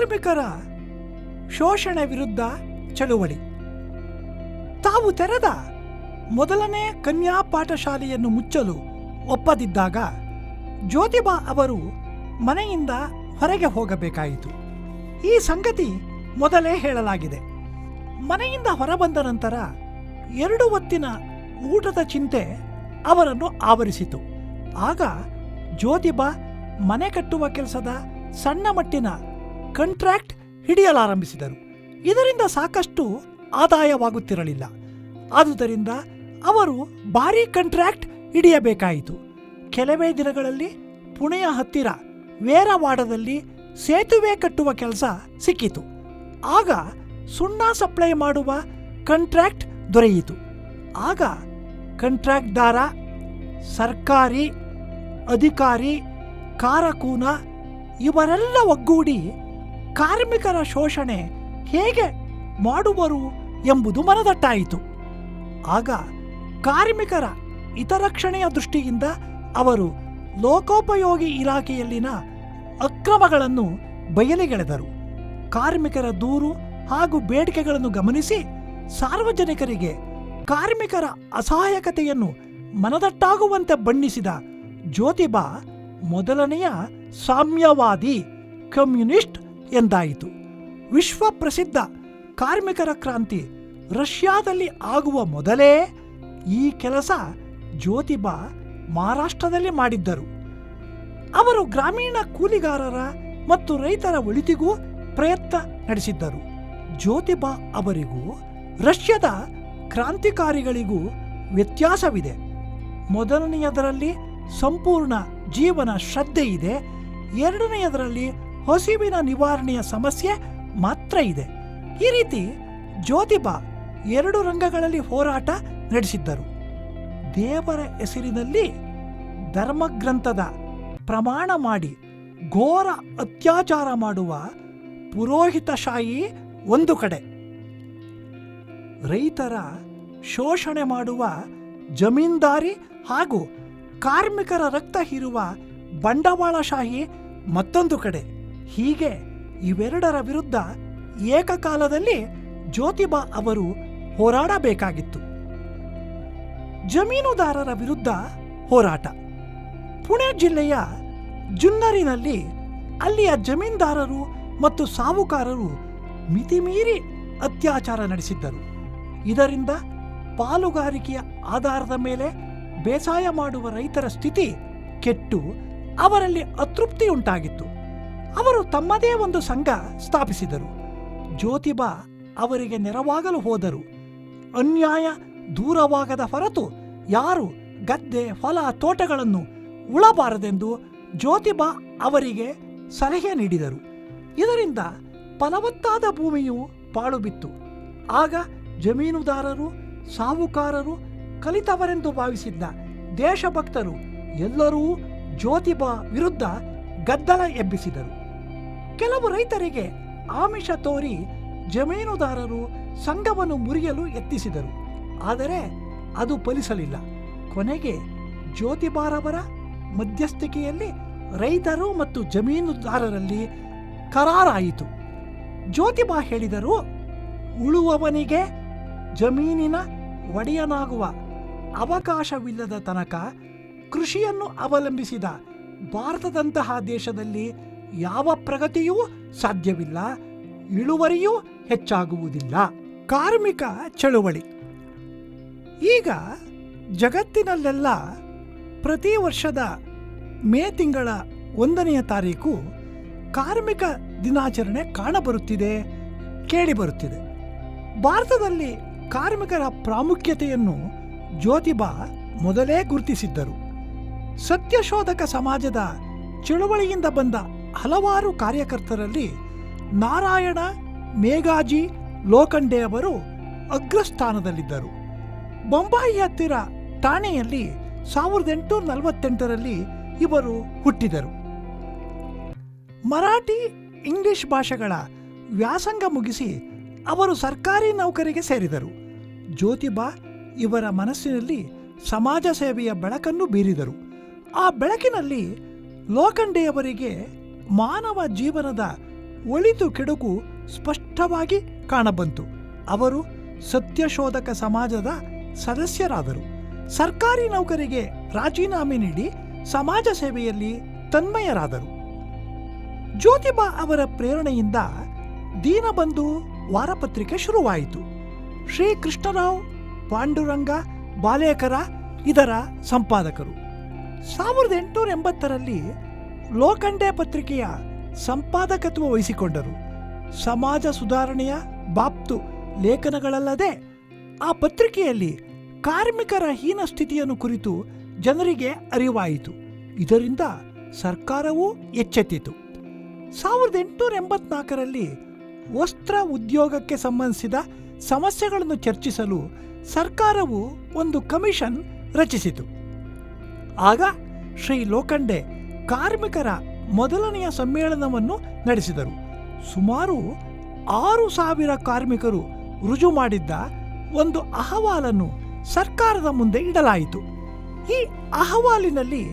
ಕಾರ್ಮಿಕರ ಶೋಷಣೆ ವಿರುದ್ಧ ಚಳುವಳಿ. ತಾವು ತೆರೆದ ಮೊದಲನೇ ಕನ್ಯಾ ಪಾಠಶಾಲೆಯನ್ನು ಮುಚ್ಚಲು ಒಪ್ಪದಿದ್ದಾಗ ಜ್ಯೋತಿಬಾ ಅವರು ಮನೆಯಿಂದ ಹೊರಗೆ ಹೋಗಬೇಕಾಯಿತು. ಈ ಸಂಗತಿ ಮೊದಲೇ ಹೇಳಲಾಗಿದೆ. ಮನೆಯಿಂದ ಹೊರಬಂದ ನಂತರ ಎರಡು ಹೊತ್ತಿನ ಊಟದ ಚಿಂತೆ ಅವರನ್ನು ಆವರಿಸಿತು. ಆಗ ಜ್ಯೋತಿಬಾ ಮನೆ ಕಟ್ಟುವ ಕೆಲಸದ ಸಣ್ಣ ಮಟ್ಟಿನ ಕಂಟ್ರಾಕ್ಟ್ ಹಿಡಿಯಲಾರಂಭಿಸಿದರು. ಇದರಿಂದ ಸಾಕಷ್ಟು ಆದಾಯವಾಗುತ್ತಿರಲಿಲ್ಲ. ಆದುದರಿಂದ ಅವರು ಭಾರೀ ಕಂಟ್ರಾಕ್ಟ್ ಹಿಡಿಯಬೇಕಾಯಿತು. ಕೆಲವೇ ದಿನಗಳಲ್ಲಿ ಪುಣೆಯ ಹತ್ತಿರ ವೇರವಾಡದಲ್ಲಿ ಸೇತುವೆ ಕಟ್ಟುವ ಕೆಲಸ ಸಿಕ್ಕಿತು. ಆಗ ಸುಣ್ಣ ಸಪ್ಲೈ ಮಾಡುವ ಕಂಟ್ರಾಕ್ಟ್ ದೊರೆಯಿತು. ಆಗ ಕಂಟ್ರಾಕ್ಟ್ದಾರ, ಸರ್ಕಾರಿ ಅಧಿಕಾರಿ, ಕಾರಕೂನ ಇವರೆಲ್ಲ ಒಗ್ಗೂಡಿ ಕಾರ್ಮಿಕರ ಶೋಷಣೆ ಹೇಗೆ ಮಾಡುವರು ಎಂಬುದು ಮನದಟ್ಟಾಯಿತು. ಆಗ ಕಾರ್ಮಿಕರ ಹಿತರಕ್ಷಣೆಯ ದೃಷ್ಟಿಯಿಂದ ಅವರು ಲೋಕೋಪಯೋಗಿ ಇಲಾಖೆಯಲ್ಲಿನ ಅಕ್ರಮಗಳನ್ನು ಬಯಲಿಗೆಳೆದರು. ಕಾರ್ಮಿಕರ ದೂರು ಹಾಗೂ ಬೇಡಿಕೆಗಳನ್ನು ಗಮನಿಸಿ ಸಾರ್ವಜನಿಕರಿಗೆ ಕಾರ್ಮಿಕರ ಅಸಹಾಯಕತೆಯನ್ನು ಮನದಟ್ಟಾಗುವಂತೆ ಬಣ್ಣಿಸಿದ ಜ್ಯೋತಿಬಾ ಮೊದಲನೆಯ ಸಾಮ್ಯವಾದಿ ಕಮ್ಯುನಿಸ್ಟ್ ಎಂದಾಯಿತು. ವಿಶ್ವ ಪ್ರಸಿದ್ಧ ಕಾರ್ಮಿಕರ ಕ್ರಾಂತಿ ರಷ್ಯಾದಲ್ಲಿ ಆಗುವ ಮೊದಲೇ ಈ ಕೆಲಸ ಜ್ಯೋತಿಬಾ ಮಹಾರಾಷ್ಟ್ರದಲ್ಲಿ ಮಾಡಿದ್ದರು. ಅವರು ಗ್ರಾಮೀಣ ಕೂಲಿಗಾರರ ಮತ್ತು ರೈತರ ಒಳಿತಿಗೂ ಪ್ರಯತ್ನ ನಡೆಸಿದ್ದರು. ಜ್ಯೋತಿಬಾ ಅವರಿಗೂ, ರಷ್ಯಾದ ಕ್ರಾಂತಿಕಾರಿಗಳಿಗೂ ವ್ಯತ್ಯಾಸವಿದೆ. ಮೊದಲನೆಯದರಲ್ಲಿ ಸಂಪೂರ್ಣ ಜೀವನ ಶ್ರದ್ಧೆ ಇದೆ ಎರಡನೆಯದರಲ್ಲಿ ಹಸಿವಿನ ನಿವಾರಣೆಯ ಸಮಸ್ಯೆ ಮಾತ್ರ ಇದೆ. ಈ ರೀತಿ ಜ್ಯೋತಿಬಾ ಎರಡು ರಂಗಗಳಲ್ಲಿ ಹೋರಾಟ ನಡೆಸಿದ್ದರು. ದೇವರ ಹೆಸರಿನಲ್ಲಿ ಧರ್ಮಗ್ರಂಥದ ಪ್ರಮಾಣ ಮಾಡಿ ಘೋರ ಅತ್ಯಾಚಾರ ಮಾಡುವ ಪುರೋಹಿತಶಾಹಿ ಒಂದು ಕಡೆ. ರೈತರ ಶೋಷಣೆ ಮಾಡುವ ಜಮೀನ್ದಾರಿ ಹಾಗೂ ಕಾರ್ಮಿಕರ ರಕ್ತ ಹೀರುವ ಬಂಡವಾಳಶಾಹಿ ಮತ್ತೊಂದು ಕಡೆ. ಹೀಗೆ ಇವೆರಡರ ವಿರುದ್ಧ ಏಕಕಾಲದಲ್ಲಿ ಜ್ಯೋತಿಬಾ ಅವರು ಹೋರಾಡಬೇಕಾಗಿತ್ತು. ಜಮೀನುದಾರರ ವಿರುದ್ಧ ಹೋರಾಟ. ಪುಣೆ ಜಿಲ್ಲೆಯ ಜುನ್ನರಿನಲ್ಲಿ ಅಲ್ಲಿಯ ಜಮೀನ್ದಾರರು ಮತ್ತು ಸಾಹುಕಾರರು ಮಿತಿಮೀರಿ ಅತ್ಯಾಚಾರ ನಡೆಸಿದ್ದರು. ಇದರಿಂದ ಪಾಲುಗಾರಿಕೆಯ ಆಧಾರದ ಮೇಲೆ ಬೇಸಾಯ ಮಾಡುವ ರೈತರ ಸ್ಥಿತಿ ಕೆಟ್ಟು ಅವರಲ್ಲಿ ಅತೃಪ್ತಿ ಉಂಟಾಗಿತ್ತು ಅವರು ತಮ್ಮದೇ ಒಂದು ಸಂಘ ಸ್ಥಾಪಿಸಿದರು. ಜ್ಯೋತಿಬಾ ಅವರಿಗೆ ನೆರವಾಗಲು ಹೋದರು. ಅನ್ಯಾಯ ದೂರವಾಗದ ಹೊರತು ಯಾರು ಗದ್ದೆ, ಹೊಲ, ತೋಟಗಳನ್ನು ಉಳಬಾರದೆಂದು ಜ್ಯೋತಿಬಾ ಅವರಿಗೆ ಸಲಹೆ ನೀಡಿದರು. ಇದರಿಂದ ಫಲವತ್ತಾದ ಭೂಮಿಯು ಪಾಳುಬಿತ್ತು. ಆಗ ಜಮೀನುದಾರರು, ಸಾಹುಕಾರರು ಕಲಿತವರೆಂದು ಭಾವಿಸಿದ್ದ ದೇಶಭಕ್ತರು ಎಲ್ಲರೂ ಜ್ಯೋತಿಬಾ ವಿರುದ್ಧ ಗದ್ದಲ ಎಬ್ಬಿಸಿದರು. ಕೆಲವು ರೈತರಿಗೆ ಆಮಿಷ ತೋರಿ ಜಮೀನುದಾರರು ಸಂಘವನ್ನು ಮುರಿಯಲು ಯತ್ನಿಸಿದರು. ಆದರೆ ಅದು ಫಲಿಸಲಿಲ್ಲ. ಕೊನೆಗೆ ಜ್ಯೋತಿಬಾರವರ ಮಧ್ಯಸ್ಥಿಕೆಯಲ್ಲಿ ರೈತರು ಮತ್ತು ಜಮೀನುದಾರರಲ್ಲಿ ಕರಾರಾಯಿತು. ಜ್ಯೋತಿಬಾ ಹೇಳಿದರು, ಉಳುವವನಿಗೆ ಜಮೀನಿನ ಒಡೆಯನಾಗುವ ಅವಕಾಶವಿಲ್ಲದ ತನಕ ಕೃಷಿಯನ್ನು ಅವಲಂಬಿಸಿದ ಭಾರತದಂತಹ ದೇಶದಲ್ಲಿ ಯಾವ ಪ್ರಗತಿಯೂ ಸಾಧ್ಯವಿಲ್ಲ, ಇಳುವರಿಯೂ ಹೆಚ್ಚಾಗುವುದಿಲ್ಲ. ಕಾರ್ಮಿಕ ಚಳುವಳಿ. ಈಗ ಜಗತ್ತಿನಲ್ಲೆಲ್ಲ ಪ್ರತಿ ವರ್ಷದ ಮೇ ತಿಂಗಳ ಒಂದನೆಯ ತಾರೀಕು ಕಾರ್ಮಿಕ ದಿನಾಚರಣೆ ಕಾಣಬರುತ್ತಿದೆ, ಕೇಳಿಬರುತ್ತಿದೆ. ಭಾರತದಲ್ಲಿ ಕಾರ್ಮಿಕರ ಪ್ರಾಮುಖ್ಯತೆಯನ್ನು ಜ್ಯೋತಿಬಾ ಮೊದಲೇ ಗುರುತಿಸಿದ್ದರು. ಸತ್ಯಶೋಧಕ ಸಮಾಜದ ಚಳುವಳಿಯಿಂದ ಬಂದ ಹಲವಾರು ಕಾರ್ಯಕರ್ತರಲ್ಲಿ ನಾರಾಯಣ, ಮೇಘಾಜಿ, ಲೋಖಂಡೆ ಅವರು ಅಗ್ರಸ್ಥಾನದಲ್ಲಿದ್ದರು. ಬೊಂಬಾಯಿ ಹತ್ತಿರ ಠಾಣೆಯಲ್ಲಿ ಸಾವಿರದ ಎಂಟುನೂರ ನಲವತ್ತೆಂಟರಲ್ಲಿ ಇವರು ಹುಟ್ಟಿದರು. ಮರಾಠಿ, ಇಂಗ್ಲಿಷ್ ಭಾಷೆಗಳ ವ್ಯಾಸಂಗ ಮುಗಿಸಿ ಅವರು ಸರ್ಕಾರಿ ನೌಕರಿಗೆ ಸೇರಿದರು. ಜ್ಯೋತಿಬಾ ಇವರ ಮನಸ್ಸಿನಲ್ಲಿ ಸಮಾಜ ಸೇವೆಯ ಬೆಳಕನ್ನು ಬೀರಿದರು. ಆ ಬೆಳಕಿನಲ್ಲಿ ಲೋಖಂಡೆಯವರಿಗೆ ಮಾನವ ಜೀವನದ ಒಳಿತು ಕೆಡುಕು ಸ್ಪಷ್ಟವಾಗಿ ಕಾಣಬಂತು. ಅವರು ಸತ್ಯಶೋಧಕ ಸಮಾಜದ ಸದಸ್ಯರಾದರು. ಸರ್ಕಾರಿ ನೌಕರಿಗೆ ರಾಜೀನಾಮೆ ನೀಡಿ ಸಮಾಜ ಸೇವೆಯಲ್ಲಿ ತನ್ಮಯರಾದರು. ಜ್ಯೋತಿಬಾ ಅವರ ಪ್ರೇರಣೆಯಿಂದ ದೀನಬಂಧು ವಾರಪತ್ರಿಕೆ ಶುರುವಾಯಿತು. ಶ್ರೀ ಕೃಷ್ಣರಾವ್ ಪಾಂಡುರಂಗ, ಬಾಲೇಕರ ಇದರ ಸಂಪಾದಕರು. ಸಾವಿರದ ಎಂಟುನೂರ ಎಂಬತ್ತರಲ್ಲಿ ಲೋಖಂಡೆ ಪತ್ರಿಕೆಯ ಸಂಪಾದಕತ್ವ ವಹಿಸಿಕೊಂಡರು. ಸಮಾಜ ಸುಧಾರಣೆಯ ಬಾಪ್ತು ಲೇಖನಗಳಲ್ಲದೆ ಆ ಪತ್ರಿಕೆಯಲ್ಲಿ ಕಾರ್ಮಿಕರ ಹೀನ ಸ್ಥಿತಿಯನ್ನು ಕುರಿತು ಜನರಿಗೆ ಅರಿವಾಯಿತು. ಇದರಿಂದ ಸರ್ಕಾರವೂ ಎಚ್ಚೆತ್ತಿತು. ಸಾವಿರದ ಎಂಟುನೂರ ಎಂಬತ್ನಾಲ್ಕರಲ್ಲಿ ವಸ್ತ್ರ ಉದ್ಯೋಗಕ್ಕೆ ಸಂಬಂಧಿಸಿದ ಸಮಸ್ಯೆಗಳನ್ನು ಚರ್ಚಿಸಲು ಸರ್ಕಾರವು ಒಂದು ಕಮಿಷನ್ ರಚಿಸಿತು. ಆಗ ಶ್ರೀ ಲೋಖಂಡೆ ಕಾರ್ಮಿಕರ ಮೊದಲನೆಯ ಸಮ್ಮೇಳನವನ್ನು ನಡೆಸಿದರು. ಸುಮಾರು ಆರು ಸಾವಿರ ಕಾರ್ಮಿಕರು ರುಜು ಮಾಡಿದ್ದ ಒಂದು ಅಹವಾಲನ್ನು ಸರ್ಕಾರದ ಮುಂದೆ ಇಡಲಾಯಿತು. ಈ ಅಹವಾಲಿನಲ್ಲಿ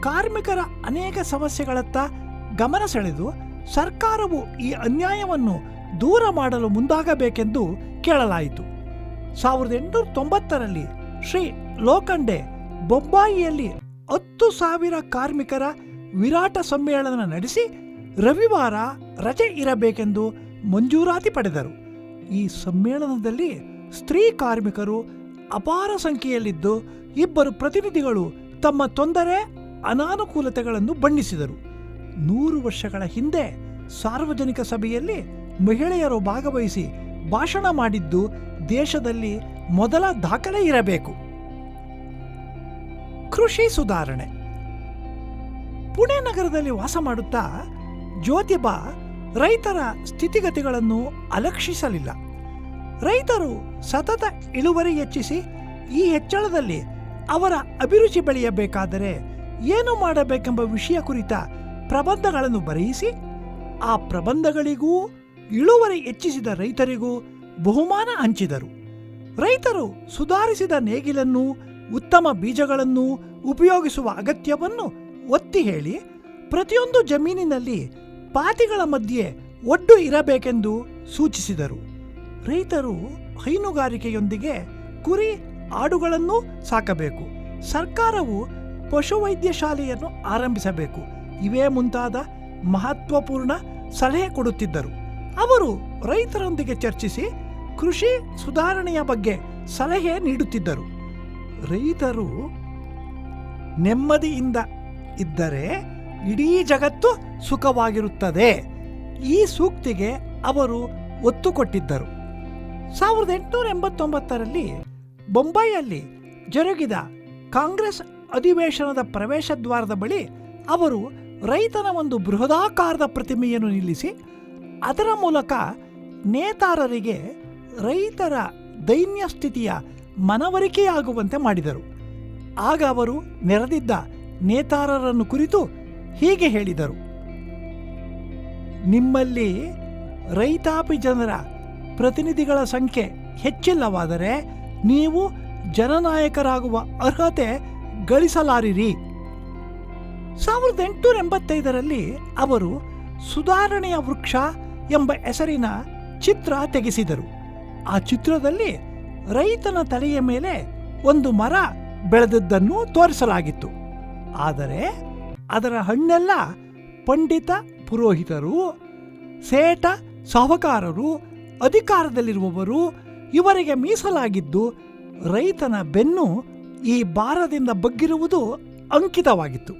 ಕಾರ್ಮಿಕರ ಅನೇಕ ಸಮಸ್ಯೆಗಳತ್ತ ಗಮನ ಸೆಳೆದು ಸರ್ಕಾರವು ಈ ಅನ್ಯಾಯವನ್ನು ದೂರ ಮಾಡಲು ಮುಂದಾಗಬೇಕೆಂದು ಕೇಳಲಾಯಿತು. ಸಾವಿರದ ಎಂಟುನೂರ ತೊಂಬತ್ತರಲ್ಲಿ ಶ್ರೀ ಲೋಖಂಡೆ ಬೊಂಬಾಯಿಯಲ್ಲಿ ಹತ್ತು ಸಾವಿರ ಕಾರ್ಮಿಕರ ವಿರಾಟ ಸಮ್ಮೇಳನ ನಡೆಸಿ ರವಿವಾರ ರಜೆ ಇರಬೇಕೆಂದು ಮಂಜೂರಾತಿ ಪಡೆದರು. ಈ ಸಮ್ಮೇಳನದಲ್ಲಿ ಸ್ತ್ರೀ ಕಾರ್ಮಿಕರು ಅಪಾರ ಸಂಖ್ಯೆಯಲ್ಲಿದ್ದು ಇಬ್ಬರು ಪ್ರತಿನಿಧಿಗಳು ತಮ್ಮ ತೊಂದರೆ, ಅನಾನುಕೂಲತೆಗಳನ್ನು ಬಣ್ಣಿಸಿದರು. ನೂರು ವರ್ಷಗಳ ಹಿಂದೆ ಸಾರ್ವಜನಿಕ ಸಭೆಯಲ್ಲಿ ಮಹಿಳೆಯರು ಭಾಗವಹಿಸಿ ಭಾಷಣ ಮಾಡಿದ್ದು ದೇಶದಲ್ಲಿ ಮೊದಲ ದಾಖಲೆ ಇರಬೇಕು. ಕೃಷಿ ಸುಧಾರಣೆ. ಪುಣೆ ನಗರದಲ್ಲಿ ವಾಸ ಮಾಡುತ್ತಾ ಜ್ಯೋತಿಬಾ ರೈತರ ಸ್ಥಿತಿಗತಿಗಳನ್ನು ಅಲಕ್ಷಿಸಲಿಲ್ಲ. ರೈತರು ಸತತ ಇಳುವರಿ ಹೆಚ್ಚಿಸಿ ಈ ಹೆಚ್ಚಳದಲ್ಲಿ ಅವರ ಅಭಿರುಚಿ ಬೆಳೆಯಬೇಕಾದರೆ ಏನು ಮಾಡಬೇಕೆಂಬ ವಿಷಯ ಕುರಿತ ಪ್ರಬಂಧಗಳನ್ನು ಬರೆಯಿಸಿ, ಆ ಪ್ರಬಂಧಗಳಿಗೂ ಇಳುವರಿ ಹೆಚ್ಚಿಸಿದ ರೈತರಿಗೂ ಬಹುಮಾನ ಹಂಚಿದರು. ರೈತರು ಸುಧಾರಿಸಿದ ನೇಗಿಲನ್ನು, ಉತ್ತಮ ಬೀಜಗಳನ್ನು ಉಪಯೋಗಿಸುವ ಅಗತ್ಯವನ್ನು ಒತ್ತಿ ಹೇಳಿ, ಪ್ರತಿಯೊಂದು ಜಮೀನಿನಲ್ಲಿ ಪಾತಿಗಳ ಮಧ್ಯೆ ಒಡ್ಡು ಇರಬೇಕೆಂದು ಸೂಚಿಸಿದರು. ರೈತರು ಹೈನುಗಾರಿಕೆಯೊಂದಿಗೆ ಕುರಿ ಆಡುಗಳನ್ನು ಸಾಕಬೇಕು. ಸರ್ಕಾರವು ಪಶುವೈದ್ಯ ಶಾಲೆಯನ್ನು ಆರಂಭಿಸಬೇಕು. ಇವೇ ಮುಂತಾದ ಮಹತ್ವಪೂರ್ಣ ಸಲಹೆ ಕೊಡುತ್ತಿದ್ದರು. ಅವರು ರೈತರೊಂದಿಗೆ ಚರ್ಚಿಸಿ ಕೃಷಿ ಸುಧಾರಣೆಯ ಬಗ್ಗೆ ಸಲಹೆ ನೀಡುತ್ತಿದ್ದರು. ರೈತರು ನೆಮ್ಮದಿಯಿಂದ ಇದ್ದರೆ ಇಡೀ ಜಗತ್ತು ಸುಖವಾಗಿರುತ್ತದೆ. ಈ ಸೂಕ್ತಿಗೆ ಅವರು ಒತ್ತು ಕೊಟ್ಟಿದ್ದರು. ಸಾವಿರದ ಎಂಟುನೂರ ಎಂಬತ್ತೊಂಬತ್ತರಲ್ಲಿ ಬೊಂಬಾಯಿಯಲ್ಲಿ ಜರುಗಿದ ಕಾಂಗ್ರೆಸ್ ಅಧಿವೇಶನದ ಪ್ರವೇಶ ದ್ವಾರದ ಬಳಿ ಅವರು ರೈತನ ಒಂದು ಬೃಹದಾಕಾರದ ಪ್ರತಿಮೆಯನ್ನು ನಿಲ್ಲಿಸಿ, ಅದರ ಮೂಲಕ ನೇತಾರರಿಗೆ ರೈತರ ದೈನ್ಯ ಸ್ಥಿತಿಯ ಮನವರಿಕೆಯಾಗುವಂತೆ ಮಾಡಿದರು. ಆಗ ಅವರು ನೆರೆದಿದ್ದ ನೇತಾರರನ್ನು ಕುರಿತು ಹೀಗೆ ಹೇಳಿದರು. ನಿಮ್ಮಲ್ಲಿ ರೈತಾಪಿ ಜನರ ಪ್ರತಿನಿಧಿಗಳ ಸಂಖ್ಯೆ ಹೆಚ್ಚಿಲ್ಲವಾದರೆ ನೀವು ಜನನಾಯಕರಾಗುವ ಅರ್ಹತೆ ಗಳಿಸಲಾರಿರಿ. ಸಾವಿರದ ಎಂಟುನೂರ ಎಂಬತ್ತೈದರಲ್ಲಿ ಅವರು ಸುಧಾರಣೆಯ ವೃಕ್ಷ ಎಂಬ ಹೆಸರಿನ ಚಿತ್ರ ತೆಗೆಸಿದರು. ಆ ಚಿತ್ರದಲ್ಲಿ ರೈತನ ತಲೆಯ ಮೇಲೆ ಒಂದು ಮರ ಬೆಳೆದದ್ದನ್ನು ತೋರಿಸಲಾಗಿತ್ತು. ಆದರೆ ಅದರ ಹಣ್ಣೆಲ್ಲ ಪಂಡಿತ ಪುರೋಹಿತರು ಸೇಟ ಸಾಹುಕಾರರು, ಅಧಿಕಾರದಲ್ಲಿರುವವರು ಇವರಿಗೆ ಮೀಸಲಾಗಿದ್ದು ರೈತನ ಬೆನ್ನು ಈ ಭಾರದಿಂದ ಬಗ್ಗಿರುವುದು ಅಂಕಿತವಾಗಿತ್ತು.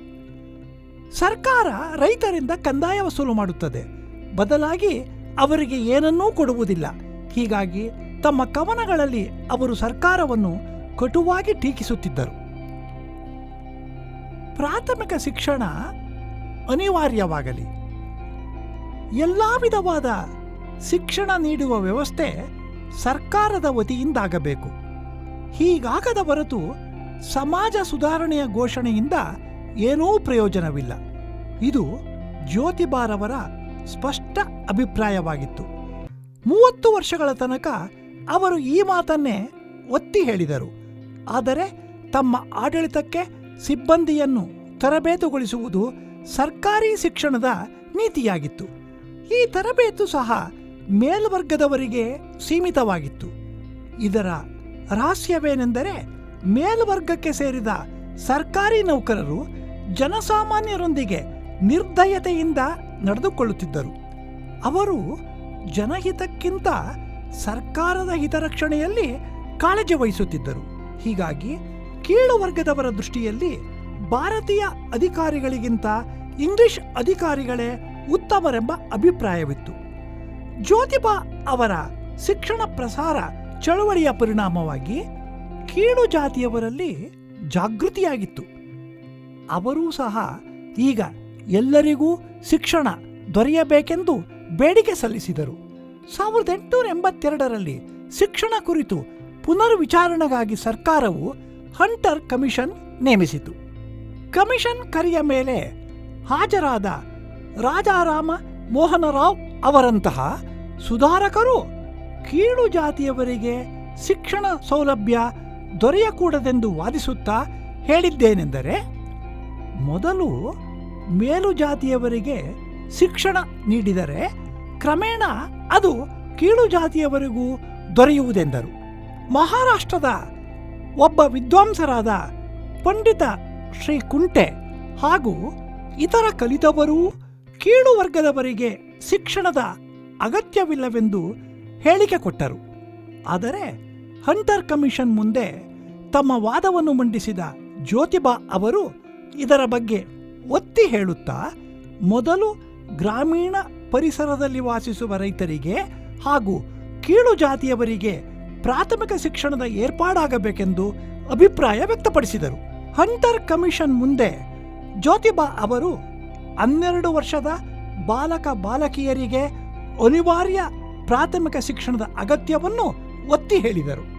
ಸರ್ಕಾರ ರೈತರಿಂದ ಕಂದಾಯ ವಸೂಲು ಮಾಡುತ್ತದೆ. ಬದಲಾಗಿ ಅವರಿಗೆ ಏನನ್ನೂ ಕೊಡುವುದಿಲ್ಲ. ಹೀಗಾಗಿ ತಮ್ಮ ಕವನಗಳಲ್ಲಿ ಅವರು ಸರ್ಕಾರವನ್ನು ಕಟುವಾಗಿ ಟೀಕಿಸುತ್ತಿದ್ದರು. ಪ್ರಾಥಮಿಕ ಶಿಕ್ಷಣ ಅನಿವಾರ್ಯವಾಗಲಿ. ಎಲ್ಲ ವಿಧವಾದ ಶಿಕ್ಷಣ ನೀಡುವ ವ್ಯವಸ್ಥೆ ಸರ್ಕಾರದ ವತಿಯಿಂದಾಗಬೇಕು. ಹೀಗಾಗದ ಹೊರತು ಸಮಾಜ ಸುಧಾರಣೆಯ ಘೋಷಣೆಯಿಂದ ಏನೂ ಪ್ರಯೋಜನವಿಲ್ಲ. ಇದು ಜ್ಯೋತಿಬಾರವರ ಸ್ಪಷ್ಟ ಅಭಿಪ್ರಾಯವಾಗಿತ್ತು. ಮೂವತ್ತು ವರ್ಷಗಳ ತನಕ ಅವರು ಈ ಮಾತನ್ನೇ ಒತ್ತಿ ಹೇಳಿದರು. ಆದರೆ ತಮ್ಮ ಆಡಳಿತಕ್ಕೆ ಸಿಬ್ಬಂದಿಯನ್ನು ತರಬೇತುಗೊಳಿಸುವುದು ಸರ್ಕಾರಿ ಶಿಕ್ಷಣದ ನೀತಿಯಾಗಿತ್ತು. ಈ ತರಬೇತು ಸಹ ಮೇಲ್ವರ್ಗದವರಿಗೆ ಸೀಮಿತವಾಗಿತ್ತು. ಇದರ ರಹಸ್ಯವೇನೆಂದರೆ ಮೇಲ್ವರ್ಗಕ್ಕೆ ಸೇರಿದ ಸರ್ಕಾರಿ ನೌಕರರು ಜನಸಾಮಾನ್ಯರೊಂದಿಗೆ ನಿರ್ದಯತೆಯಿಂದ ನಡೆದುಕೊಳ್ಳುತ್ತಿದ್ದರು. ಅವರು ಜನಹಿತಕ್ಕಿಂತ ಸರ್ಕಾರದ ಹಿತರಕ್ಷಣೆಯಲ್ಲಿ ಕಾಳಜಿ ವಹಿಸುತ್ತಿದ್ದರು. ಹೀಗಾಗಿ ಕೀಳು ವರ್ಗದವರ ದೃಷ್ಟಿಯಲ್ಲಿ ಭಾರತೀಯ ಅಧಿಕಾರಿಗಳಿಗಿಂತ ಇಂಗ್ಲಿಷ್ ಅಧಿಕಾರಿಗಳೇ ಉತ್ತಮರೆಂಬ ಅಭಿಪ್ರಾಯವಿತ್ತು. ಜ್ಯೋತಿಬಾ ಅವರ ಶಿಕ್ಷಣ ಪ್ರಸಾರ ಚಳವಳಿಯ ಪರಿಣಾಮವಾಗಿ ಕೀಳು ಜಾತಿಯವರಲ್ಲಿ ಜಾಗೃತಿಯಾಗಿತ್ತು. ಅವರೂ ಸಹ ಈಗ ಎಲ್ಲರಿಗೂ ಶಿಕ್ಷಣ ದೊರೆಯಬೇಕೆಂದು ಬೇಡಿಕೆ ಸಲ್ಲಿಸಿದರು. ಸಾವಿರದ ಎಂಟುನೂರ ಎಂಬತ್ತೆರಡರಲ್ಲಿ ಶಿಕ್ಷಣ ಕುರಿತು ಪುನರ್ವಿಚಾರಣೆಗಾಗಿ ಸರ್ಕಾರವು ಹಂಟರ್ ಕಮಿಷನ್ ನೇಮಿಸಿತು. ಕಮಿಷನ್ ಕರೆಯ ಮೇಲೆ ಹಾಜರಾದ ರಾಜಾರಾಮ ಮೋಹನರಾವ್ ಅವರಂತಹ ಸುಧಾರಕರು ಕೀಳು ಜಾತಿಯವರಿಗೆ ಶಿಕ್ಷಣ ಸೌಲಭ್ಯ ದೊರೆಯಕೂಡದೆಂದು ವಾದಿಸುತ್ತಾ ಹೇಳಿದ್ದೇನೆಂದರೆ, ಮೊದಲು ಮೇಲು ಜಾತಿಯವರಿಗೆ ಶಿಕ್ಷಣ ನೀಡಿದರೆ ಕ್ರಮೇಣ ಅದು ಕೀಳು ಜಾತಿಯವರಿಗೂ ದೊರೆಯುವುದೆಂದರು. ಮಹಾರಾಷ್ಟ್ರದ ಒಬ್ಬ ವಿದ್ವಾಂಸರಾದ ಪಂಡಿತ ಶ್ರೀ ಕುಂಟೆ ಹಾಗೂ ಇತರ ಕಲಿತವರೂ ಕೀಳು ವರ್ಗದವರಿಗೆ ಶಿಕ್ಷಣದ ಅಗತ್ಯವಿಲ್ಲವೆಂದು ಹೇಳಿಕೆ ಕೊಟ್ಟರು. ಆದರೆ ಹಂಟರ್ ಕಮಿಷನ್ ಮುಂದೆ ತಮ್ಮ ವಾದವನ್ನು ಮಂಡಿಸಿದ ಜ್ಯೋತಿಬಾ ಅವರು ಇದರ ಬಗ್ಗೆ ಒತ್ತಿ ಹೇಳುತ್ತಾ, ಮೊದಲು ಗ್ರಾಮೀಣ ಪರಿಸರದಲ್ಲಿ ವಾಸಿಸುವ ರೈತರಿಗೆ ಹಾಗೂ ಕೀಳು ಜಾತಿಯವರಿಗೆ ಪ್ರಾಥಮಿಕ ಶಿಕ್ಷಣದ ಏರ್ಪಾಡಾಗಬೇಕೆಂದು ಅಭಿಪ್ರಾಯ ವ್ಯಕ್ತಪಡಿಸಿದರು. ಹಂಟರ್ ಕಮಿಷನ್ ಮುಂದೆ ಜ್ಯೋತಿಬಾ ಅವರು ಹನ್ನೆರಡು ವರ್ಷದ ಬಾಲಕ ಬಾಲಕಿಯರಿಗೆ ಅನಿವಾರ್ಯ ಪ್ರಾಥಮಿಕ ಶಿಕ್ಷಣದ ಅಗತ್ಯವನ್ನು ಒತ್ತಿ ಹೇಳಿದರು.